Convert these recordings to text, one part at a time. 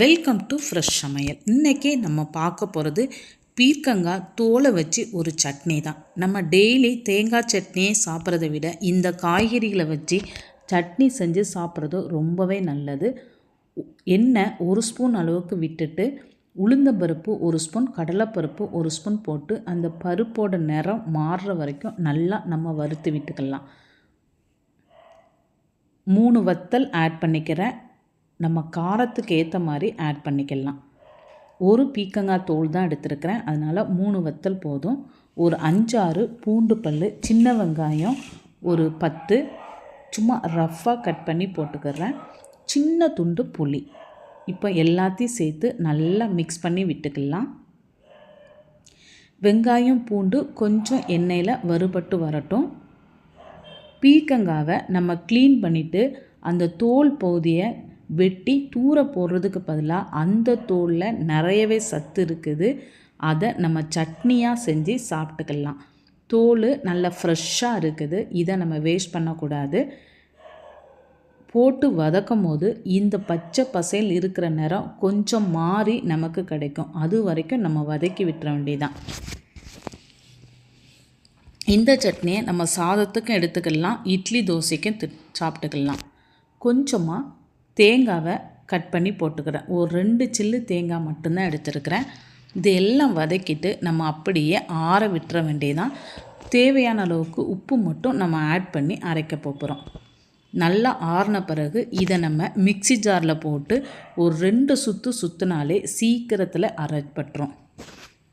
Welcome to fresh சமையல். இன்றைக்கி நம்ம பார்க்க போகிறது பீர்க்கங்காய் தோலை வச்சு ஒரு சட்னி தான். நம்ம டெய்லி தேங்காய் சட்னியே சாப்பிட்றத விட இந்த காய்கறிகளை வச்சு சட்னி செஞ்சு சாப்பிட்றது ரொம்பவே நல்லது. எண்ணெய் ஒரு ஸ்பூன் அளவுக்கு விட்டுட்டு உளுந்த பருப்பு ஒரு ஸ்பூன் கடலைப்பருப்பு ஒரு ஸ்பூன் போட்டு அந்த பருப்போட நிறம் மாறுற வரைக்கும் நல்லா நம்ம வறுத்து விட்டுக்கலாம். மூணு வத்தல் ஆட் பண்ணிக்கிறேன். நம்ம காரத்துக்கு ஏற்ற மாதிரி ஆட் பண்ணிக்கலாம். ஒரு பீக்கங்காய் தோல் தான் எடுத்திருக்கிறேன். அதனால் மூணு வத்தல் போதும். ஒரு அஞ்சாறு பூண்டு பல் சின்ன வெங்காயம் ஒரு பத்து. சும்மா ரஃப்பாக கட் பண்ணி போட்டுக்கிறேன். சின்ன துண்டு புளி. இப்போ எல்லாத்தையும் சேர்த்து நல்லா மிக்ஸ் பண்ணி விட்டுக்கலாம். வெங்காயம் பூண்டு கொஞ்சம் எண்ணெயில் வறுபட்டு வரட்டும். பீக்கங்காவை நம்ம க்ளீன் பண்ணிவிட்டு அந்த தோல் பகுதியை வெட்டி தூர போடுறதுக்கு பதிலாக அந்த தோலில் நிறையவே சத்து இருக்குது. அதை நம்ம சட்னியாக செஞ்சு சாப்பிட்டுக்கலாம். தோல் நல்லா ஃப்ரெஷ்ஷாக இருக்குது. இதை நம்ம வேஸ்ட் பண்ணக்கூடாது. போட்டு வதக்கும் போது இந்த பச்சை பசையில் இருக்கிற நிறம் கொஞ்சம் மாறி நமக்கு கிடைக்கும். அது வரைக்கும் நம்ம வதக்கி விட்டுற வேண்டியதான் இந்த சட்னியை நம்ம சாதத்துக்கும் எடுத்துக்கலாம். இட்லி தோசைக்கும் சாப்பிட்டுக்கலாம். கொஞ்சமாக தேங்காவை கட் பண்ணி போட்டுக்கிறேன். ஒரு ரெண்டு சில்லு தேங்காய் மட்டும்தான் எடுத்துருக்கிறேன். இது எல்லாம் வதக்கிட்டு நம்ம அப்படியே ஆற விட்டுற வேண்டியதான் தேவையான அளவுக்கு உப்பு மட்டும் நம்ம ஆட் பண்ணி அரைக்க போகிறோம். நல்லா ஆறின பிறகு இதை நம்ம மிக்சி ஜாரில் போட்டு ஒரு ரெண்டு சுற்று சுற்றினாலே சீக்கிரத்தில் அரைப்பட்டுரும்.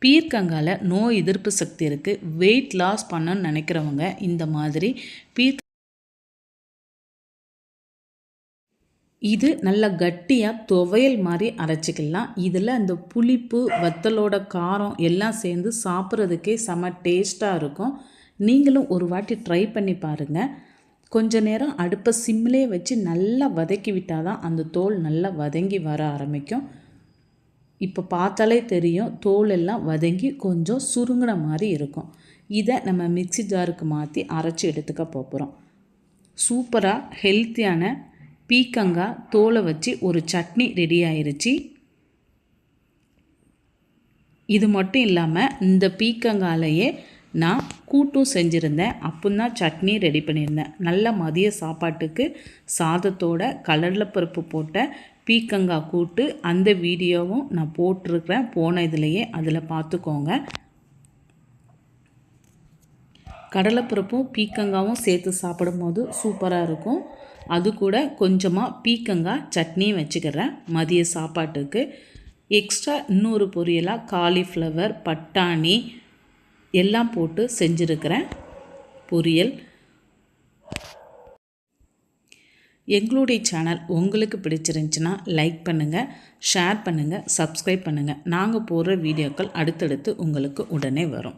பீர்க்கங்கால நோய் எதிர்ப்பு சக்தி இருக்குது வெயிட் லாஸ் பண்ணணும்னு நினைக்கிறவங்க இந்த மாதிரி பீர்க்க இது நல்லா கட்டியாக துவையல் மாதிரி அரைச்சிக்கலாம். இதில் அந்த புளிப்பு வத்தலோட காரம் எல்லாம் சேர்ந்து சாப்பிட்றதுக்கே செம டேஸ்ட்டாக இருக்கும். நீங்களும் ஒரு வாட்டி ட்ரை பண்ணி பாருங்கள் கொஞ்ச நேரம் அடுப்பை சிம்மிலே வச்சு நல்லா வதக்கி விட்டால் தான் அந்த தோல் நல்லா வதங்கி வர ஆரம்பிக்கும். இப்போ பார்த்தாலே தெரியும் தோல் எல்லாம் வதங்கி கொஞ்சம் சுருங்கின மாதிரி இருக்கும். இதை நம்ம மிக்சி ஜாருக்கு மாற்றி அரைச்சி எடுத்துக்க போகிறோம் சூப்பராக ஹெல்த்தியான பீக்கங்காய் தோலை வச்சு ஒரு சட்னி ரெடி ஆயிருச்சு. இது மட்டும் இல்லாமல் இந்த பீக்கங்காலையே நான் கூட்டும் செஞ்சுருந்தேன். தான் சட்னி ரெடி பண்ணியிருந்தேன். நல்ல மதிய சாப்பாட்டுக்கு சாதத்தோட கடலைப்பருப்பு போட்ட பீக்கங்காய் கூட்டு அந்த வீடியோவும் நான் போட்டிருக்கிறேன். போன இதுலேயே அதில் பார்த்துக்கோங்க. கடலைப்பருப்பும் பீக்கங்காவும் சேர்த்து சாப்பிடும்போது சூப்பராக இருக்கும். அது கூட கொஞ்சமாக பீக்கங்காய் சட்னியும் வச்சுக்கிறேன் மதிய சாப்பாட்டுக்கு. எக்ஸ்ட்ரா இன்னொரு பொரியலாக காலிஃப்ளவர் பட்டாணி எல்லாம் போட்டு செஞ்சுருக்கிறேன். பொரியல். எங்களுடைய சேனல் உங்களுக்கு பிடிச்சிருந்துச்சின்னா லைக் பண்ணுங்கள் ஷேர் பண்ணுங்கள் சப்ஸ்கிரைப் பண்ணுங்கள் நாங்கள் போடுற வீடியோக்கள் அடுத்தடுத்து உங்களுக்கு உடனே வரும்.